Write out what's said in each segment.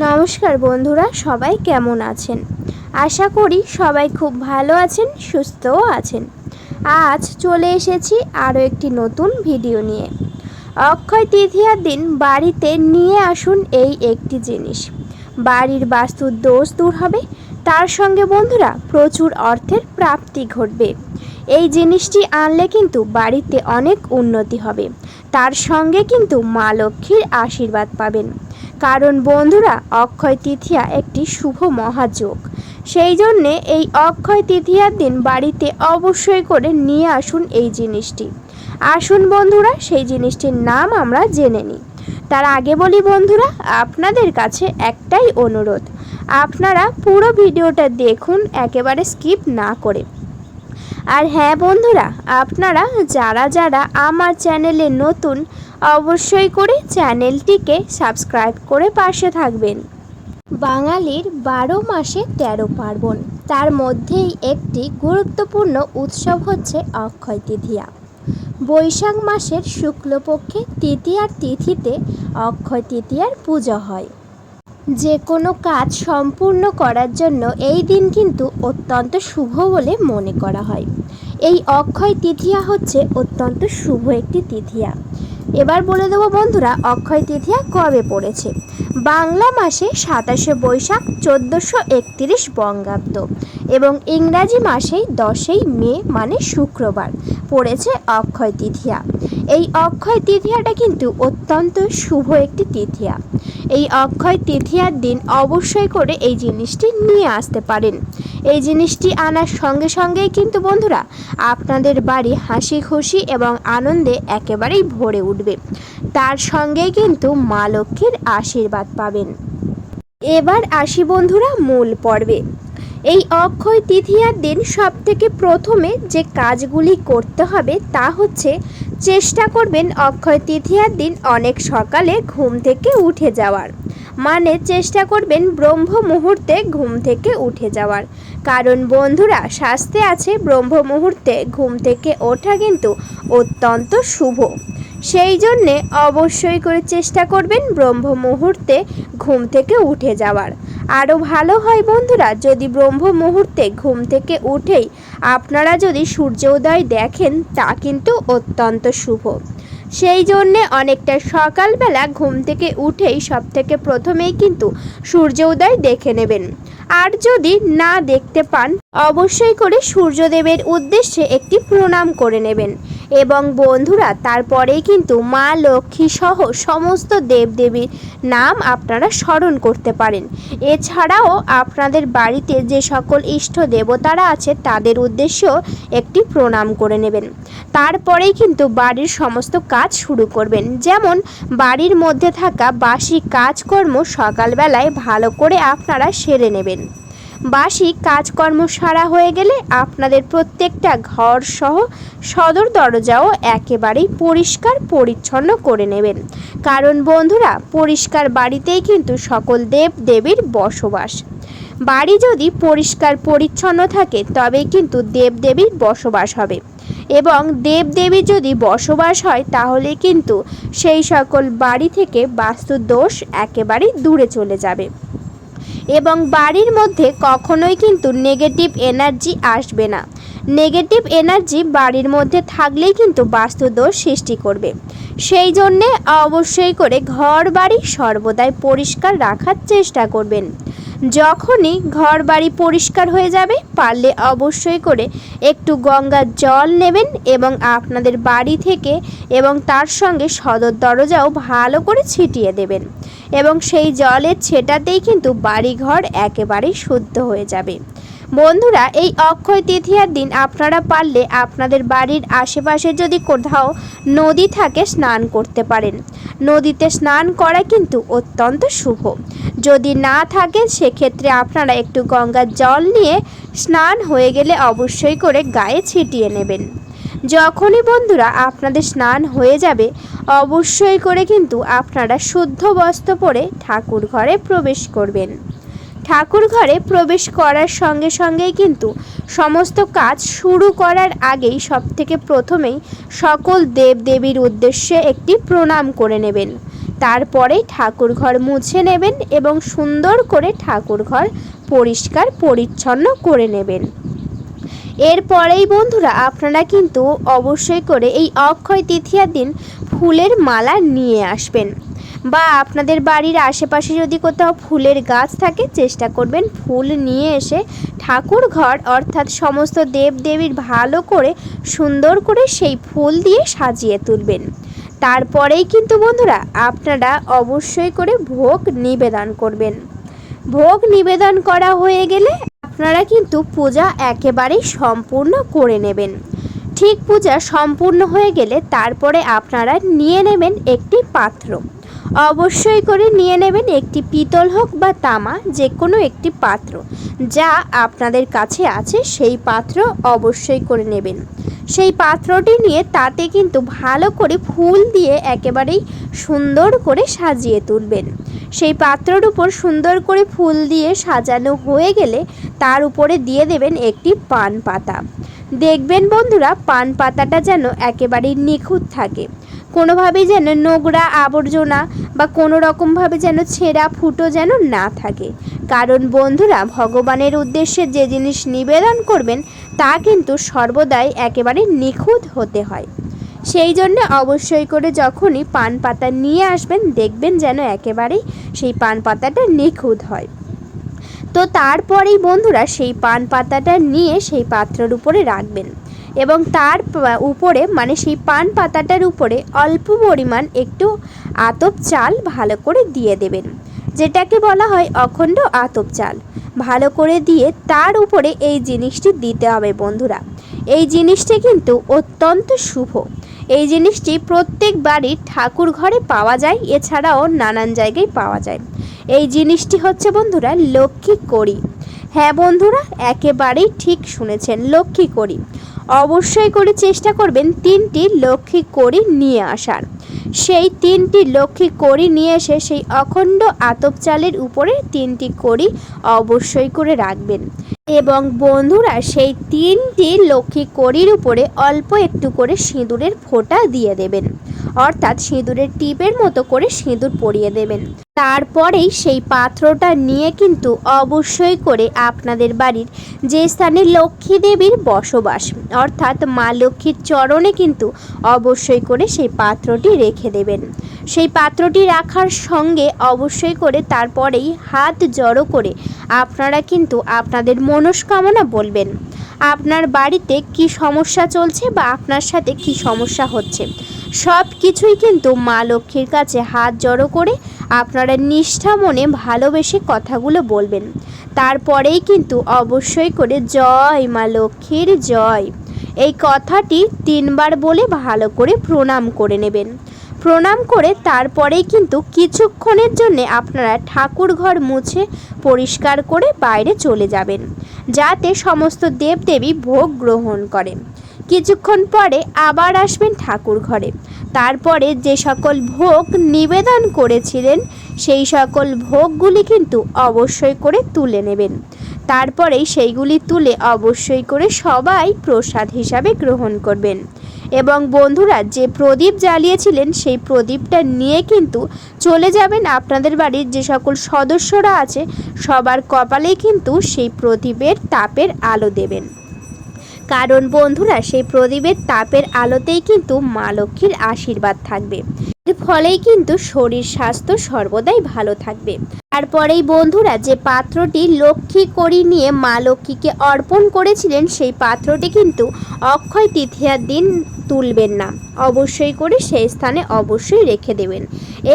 নমস্কার বন্ধুরা, সবাই কেমন আছেন? আশা করি সবাই খুব ভালো আছেন, সুস্থও আছেন। আজ চলে এসেছি আরও একটি নতুন ভিডিও নিয়ে। অক্ষয় তৃতীয়ার দিন বাড়িতে নিয়ে আসুন এই একটি জিনিস। বাড়ির বাস্তুর দোষ দূর হবে, তার সঙ্গে বন্ধুরা প্রচুর অর্থের প্রাপ্তি ঘটবে। এই জিনিসটি আনলে কিন্তু বাড়িতে অনেক উন্নতি হবে, তার সঙ্গে কিন্তু মা লক্ষ্মীর আশীর্বাদ পাবেন। কারণ বন্ধুরা, অক্ষয় তৃতীয়া একটি শুভ মহাযোগ। সেই জন্যে এই অক্ষয় তৃতীয়ার দিন বাড়িতে অবশ্যই করে নিয়ে আসুন এই জিনিসটি। আসুন বন্ধুরা, সেই জিনিসটির নাম আমরা জেনে নিই। তার আগে বলি বন্ধুরা, আপনাদের কাছে একটাই অনুরোধ। আপনারা পুরো ভিডিওটা দেখুন, একেবারে স্কিপ না করে। আর হ্যাঁ বন্ধুরা, আপনারা যারা যারা আমার চ্যানেলে নতুন, অবশ্যই করে চ্যানেলটিকে সাবস্ক্রাইব করে পাশে থাকবেন। বাঙালির বারো মাসে তেরো পার্বণ, তার মধ্যেই একটি গুরুত্বপূর্ণ উৎসব হচ্ছে অক্ষয় তৃতীয়া। বৈশাখ মাসের শুক্লপক্ষে তৃতীয়ার তিথিতে অক্ষয় তৃতীয়ার পূজা হয়। যে কোনো কাজ সম্পূর্ণ করার জন্য এই দিন কিন্তু অত্যন্ত শুভ বলে মনে করা হয়। এই অক্ষয় তৃতীয়া হচ্ছে অত্যন্ত শুভ একটি তৃতীয়া এবার বলে দেবো বন্ধুরা, অক্ষয় তৃতীয়া কবে পড়েছে? বাংলা মাসে সাতাশে বৈশাখ চোদ্দোশো একত্রিশ বঙ্গাব্দ এবং ইংরাজি মাসেই দশই মে মানে শুক্রবার পড়েছে অক্ষয় তৃতীয়া এই অক্ষয় তৃতীয়াটা কিন্তু অত্যন্ত শুভ একটি তৃতীয়া এই অক্ষয় তৃতীয়ার দিন অবশ্যই করে এই জিনিসটি নিয়ে আসতে পারেন। এই জিনিসটি আনার সঙ্গে সঙ্গেই কিন্তু বন্ধুরা, আপনাদের বাড়ি হাসি খুশি এবং আনন্দে একেবারেই ভরে উঠবে। তার সঙ্গেই কিন্তু মা লক্ষ্মীর আশীর্বাদ পাবেন। এবার আসি বন্ধুরা মূল পর্বে। এই অক্ষয় তৃতীয়ার দিন সব থেকে প্রথমে যে কাজগুলি করতে হবে তা হচ্ছে চেষ্টা করবেন অক্ষয় তৃতীয়ার দিন অনেক সকালে ঘুম থেকে উঠে যাওয়ার। মানে চেষ্টা করবেন ব্রহ্ম মুহূর্তে ঘুম থেকে উঠে যাওয়ার। কারণ বন্ধুরা, শাস্তে আছে, ব্রহ্ম মুহূর্তে ঘুম থেকে ওঠা কিন্তু অত্যন্ত শুভ। সেই জন্যে অবশ্যই করে চেষ্টা করবেন ব্রহ্ম মুহূর্তে ঘুম থেকে উঠে যাওয়ার। আরও ভালো হয় বন্ধুরা, যদি ব্রহ্ম মুহূর্তে ঘুম থেকে উঠেই আপনারা যদি সূর্য উদয় দেখেন, তা কিন্তু অত্যন্ত শুভ। সেই জন্যে অনেকটা সকালবেলা ঘুম থেকে উঠেই সব থেকে প্রথমেই কিন্তু সূর্য উদয় দেখে নেবেন। আর যদি না দেখতে পান, অবশ্যই করে সূর্যদেবের উদ্দেশ্যে একটি প্রণাম করে নেবেন। এবং বন্ধুরা, তারপরেই কিন্তু মা লক্ষ্মী সহ সমস্ত দেবদেবীর নাম আপনারা স্মরণ করতে পারেন। এছাড়াও আপনাদের বাড়িতে যে সকল ইষ্ট দেবতারা আছে, তাদের উদ্দেশ্যেও একটি প্রণাম করে নেবেন। তারপরেই কিন্তু বাড়ির সমস্ত কাজ শুরু করবেন। যেমন, বাড়ির মধ্যে থাকা বাসি কাজকর্ম সকালবেলায় ভালো করে আপনারা সেরে নেবেন। বাসি কাজকর্ম সারা হয়ে গেলে আপনাদের প্রত্যেকটা ঘর সহ সদর দরজাও একেবারেই পরিষ্কার পরিচ্ছন্ন করে নেবেন। কারণ বন্ধুরা, পরিষ্কার বাড়িতেই কিন্তু সকল দেব দেবীর বসবাস। বাড়ি যদি পরিষ্কার পরিচ্ছন্ন থাকে তবে কিন্তু দেবদেবীর বসবাস হবে। এবং দেবদেবী যদি বসবাস হয়, তাহলে কিন্তু সেই সকল বাড়ি থেকে বাস্তু দোষ একেবারেই দূরে চলে যাবে। এবং বাড়ির মধ্যে কখনোই কিন্তু নেগেটিভ এনার্জি আসবে না। নেগেটিভ এনার্জি বাড়ির মধ্যে থাকলেই কিন্তু বাস্তুদোষ সৃষ্টি করবে। সেই জন্যে অবশ্যই করে ঘর বাড়ি সর্বদাই পরিষ্কার রাখার চেষ্টা করবেন। যখনই ঘর বাড়ি পরিষ্কার হয়ে যাবে, পারলে অবশ্যই করে একটু গঙ্গার জল নেবেন এবং আপনাদের বাড়ি থেকে এবং তার সঙ্গে সদর দরজাও ভালো করে ছিটিয়ে দেবেন এবং সেই জলের ছেটাতেই কিন্তু বাড়িঘর একেবারেই শুদ্ধ হয়ে যাবে। বন্ধুরা, এই অক্ষয় তৃতীয়ার দিন আপনারা পারলে আপনাদের বাড়ির আশেপাশে যদি কোথাও নদী থাকে, স্নান করতে পারেন। নদীতে স্নান করা কিন্তু অত্যন্ত শুভ। যদি না থাকে, সেক্ষেত্রে আপনারা একটু গঙ্গার জল নিয়ে স্নান হয়ে গেলে অবশ্যই করে গায়ে ছিটিয়ে নেবেন। যখনই বন্ধুরা আপনাদের স্নান হয়ে যাবে, অবশ্যই করে কিন্তু আপনারা শুদ্ধ বস্ত্র পরে ঠাকুর ঘরে প্রবেশ করবেন। ঠাকুর ঘরে প্রবেশ করার সঙ্গে সঙ্গেই কিন্তু সমস্ত কাজ শুরু করার আগেই সব থেকে প্রথমেই সকল দেব দেবীর উদ্দেশ্যে একটি প্রণাম করে নেবেন। তারপরে ঠাকুর ঘর মুছে নেবেন এবং সুন্দর করে ঠাকুর ঘর পরিষ্কার পরিচ্ছন্ন করে নেবেন। এরপরেই বন্ধুরা আপনারা কিন্তু অবশ্যই করে এই অক্ষয় তৃতীয়ার দিন ফুলের মালা নিয়ে আসবেন। বা আপনাদের বাড়ির আশেপাশে যদি কোথাও ফুলের গাছ থাকে, চেষ্টা করবেন ফুল নিয়ে এসে ঠাকুর ঘর অর্থাৎ সমস্ত দেব দেবীর ভালো করে, সুন্দর করে সেই ফুল দিয়ে সাজিয়ে তুলবেন। তারপরেই কিন্তু বন্ধুরা, আপনারা অবশ্যই করে ভোগ নিবেদন করবেন। ভোগ নিবেদন করা হয়ে গেলে আপনারা কিন্তু পূজা একেবারেই সম্পূর্ণ করে নেবেন। ঠিক পূজা সম্পূর্ণ হয়ে গেলে তারপরে আপনারা নিয়ে নেবেন একটি পাত্র। অবশ্যই করে নিয়ে নেবেন একটি পিতল হোক বা তামা যে কোনো একটি পাত্র। যা আপনাদের কাছে আছে, সেই পাত্র অবশ্যই করে নেবেন। সেই পাত্রটি নিয়ে তাতে কিন্তু ভালো করে ফুল দিয়ে একেবারেই সুন্দর করে সাজিয়ে তুলবেন। সেই পাত্রর উপর সুন্দর করে ফুল দিয়ে সাজানো হয়ে গেলে তার উপরে দিয়ে দেবেন একটি পান পাতা। দেখবেন বন্ধুরা, পান পাতাটা যেন একেবারেই নিখুঁত থাকে। কোনোভাবেই যেন নোংরা আবর্জনা বা কোনো রকমভাবে যেন ছেঁড়া ফুটো যেন না থাকে। কারণ বন্ধুরা, ভগবানের উদ্দেশ্যে যে জিনিস নিবেদন করবেন, তা কিন্তু সর্বদাই একেবারে নিখুঁত হতে হয়। সেই জন্য অবশ্যই করে যখনই পান পাতা নিয়ে আসবেন, দেখবেন যেন একেবারেই সেই পান পাতাটা নিখুঁত হয়। তো তারপরেই বন্ধুরা, সেই পান পাতাটা নিয়ে সেই পাত্রের উপরে রাখবেন। এবং তার উপরে মানে সেই পান পাতাটার উপরে অল্প পরিমাণ একটু আতপ চাল ভালো করে দিয়ে দেবেন। যেটাকে বলা হয় অখণ্ড আতপ চাল। ভালো করে দিয়ে তার উপরে এই জিনিসটি দিতে হবে বন্ধুরা। এই জিনিসটি কিন্তু অত্যন্ত শুভ। এই জিনিসটি প্রত্যেক বাড়ির ঠাকুর ঘরে পাওয়া যায়, এছাড়াও নানান জায়গায় পাওয়া যায়। এই জিনিসটি হচ্ছে বন্ধুরা লক্ষ্মী করি হ্যাঁ বন্ধুরা, একেবারেই ঠিক শুনেছেন, লক্ষ্মী করি অবশ্যই করে চেষ্টা করবেন তিনটি লক্ষ্মী করি নিয়ে আসার। সেই তিনটি লক্ষ্মী করি নিয়ে এসে সেই অখণ্ড আতপ চালের উপরে তিনটি করি অবশ্যই করে রাখবেন। এবং বন্ধুরা, সেই তিনটি লক্ষ্মী করির উপরে অল্প একটু করে সিঁদুরের ফোঁটা দিয়ে দেবেন। অর্থাৎ সিঁদুরের টিপের মতো করে সিঁদুর পরিয়ে দেবেন। তারপরেই সেই পাত্রটা নিয়ে কিন্তু অবশ্যই করে আপনাদের বাড়ির যে স্থানে লক্ষ্মী দেবীর বসবাস, অর্থাৎ মা লক্ষ্মীর চরণে কিন্তু অবশ্যই করে সেই পাত্রটি রেখে দেবেন। সেই পাত্রটি রাখার সঙ্গে অবশ্যই করে তারপরেই হাত জড়ো করে আপনারা কিন্তু আপনাদের মনস্কামনা বলবেন, আপনার বাড়িতে কি সমস্যা চলছে বা আপনার সাথে কি সমস্যা হচ্ছে। সব কিছুই কিন্তু মা লক্ষ্মীর কাছে হাত জড়ো করে আপনারা নিষ্ঠা মনে ভালোবেসে কথাগুলো বলবেন। তারপরেই কিন্তু অবশ্যই করে জয় মা লক্ষ্মীর জয়। এই কথাটি তিনবার বলে ভালো করে প্রণাম করে নেবেন। প্রণাম করে তারপরেই কিন্তু কিছুক্ষণের জন্য আপনারা ঠাকুর ঘর মুছে পরিষ্কার করে বাইরে চলে যাবেন, যাতে সমস্ত দেবদেবী ভোগ গ্রহণ করেন। কিছুক্ষণ পরে আবার আসবেন ঠাকুর ঘরে। তারপরে যে সকল ভোগ নিবেদন করেছিলেন, সেই সকল ভোগগুলি কিন্তু অবশ্যই করে তুলে নেবেন। তারপরেই সেইগুলি তুলে অবশ্যই করে সবাই প্রসাদ হিসাবে গ্রহণ করবেন। এবং বন্ধুরা, যে প্রদীপ জ্বালিয়েছিলেন, সেই প্রদীপটা নিয়ে কিন্তু চলে যাবেন আপনাদের বাড়ির যে সকল সদস্যরা আছে, সবার কপালেই কিন্তু সেই প্রদীপের তাপের আলো দেবেন। কারণ বন্ধুরা, সেই প্রদীপের তাপের আলোতেই কিন্তু মা লক্ষ্মীর আশীর্বাদ থাকবে। এর ফলেই কিন্তু শরীর স্বাস্থ্য সর্বদাই ভালো থাকবে। তারপরেই বন্ধুরা, যে পাত্রটি লক্ষ্মী করি নিয়ে মা লক্ষ্মীকে অর্পণ করেছিলেন, সেই পাত্রটি কিন্তু অক্ষয় তৃতীয়ার দিন তুলবেন না। অবশ্যই করে সেই স্থানে অবশ্যই রেখে দেবেন।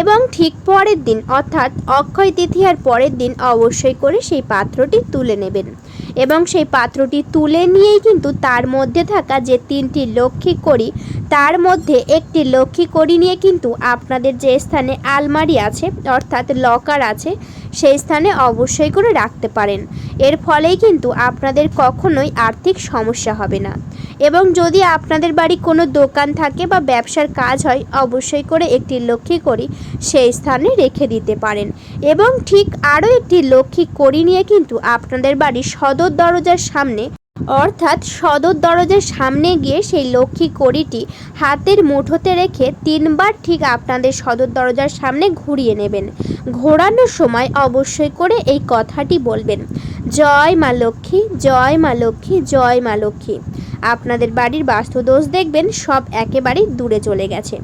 এবং ঠিক পরের দিন, অর্থাৎ অক্ষয় তৃতীয়ার পরের দিন, অবশ্যই করে সেই পাত্রটি তুলে নেবেন। এবং সেই পাত্রটি তুলে নিয়েই কিন্তু তার মধ্যে থাকা যে তিনটি লক্ষ্মী করি তার মধ্যে একটি লক্ষ্মী করি নিয়ে কিন্তু আপনাদের যে স্থানে আলমারি আছে, অর্থাৎ লকার আছে সেই স্থানে অবশ্যই করে রাখতে পারেন। এর ফলেই কিন্তু আপনাদের কখনোই আর্থিক সমস্যা হবে না। এবং যদি আপনাদের বাড়ি কোনো দোকান থাকে বা ব্যবসার কাজ হয়, অবশ্যই করে একটি লক্ষ্মী করি সেই স্থানে রেখে দিতে পারেন। এবং ঠিক আরও একটি লক্ষ্মী করি নিয়ে কিন্তু আপনাদের বাড়ির সদর দরজার সামনে অর্থাৎ সদর দরজার সামনে গিয়ে সেই লক্ষ্মী কড়িটি হাতের মুঠোতে রেখে তিনবার ঠিক আপনাদের সদর দরজার সামনে ঘুরিয়ে নেবেন। ঘোরানোর সময় অবশ্যই করে এই কথাটি বলবেন। জয় মা লক্ষ্মী, জয় মা লক্ষ্মী, জয় মা লক্ষ্মী। আপনাদের বাড়ির বাস্তুদোষ দেখবেন, সব একেবারেই দূরে চলে গেছে।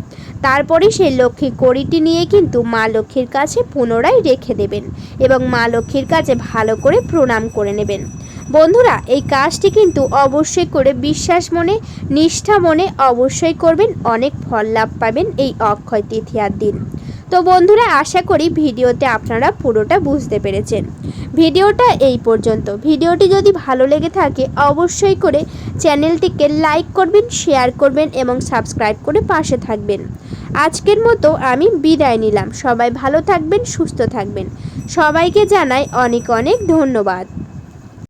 তারপরে সেই লক্ষ্মী কড়িটি নিয়ে কিন্তু মা লক্ষ্মীর কাছে পুনরায় রেখে দেবেন এবং মা লক্ষ্মীর কাছে ভালো করে প্রণাম করে নেবেন। বন্ধুরা, এই কাজটি কিন্তু অবশ্যই করে বিশ্বাস মনে, নিষ্ঠা মনে অবশ্যই করবেন। অনেক ফল লাভ পাবেন এই অক্ষয় তৃতীয়ার দিন। তো বন্ধুরা, আশা করি ভিডিওতে আপনারা পুরোটা বুঝতে পেরেছেন। ভিডিওটা এই পর্যন্ত। ভিডিওটি যদি ভালো লেগে থাকে, অবশ্যই করে চ্যানেলটিকে লাইক করবেন, শেয়ার করবেন এবং সাবস্ক্রাইব করে পাশে থাকবেন। আজকের মতো আমি বিদায় নিলাম। সবাই ভালো থাকবেন, সুস্থ থাকবেন। সবাইকে জানাই অনেক অনেক ধন্যবাদ।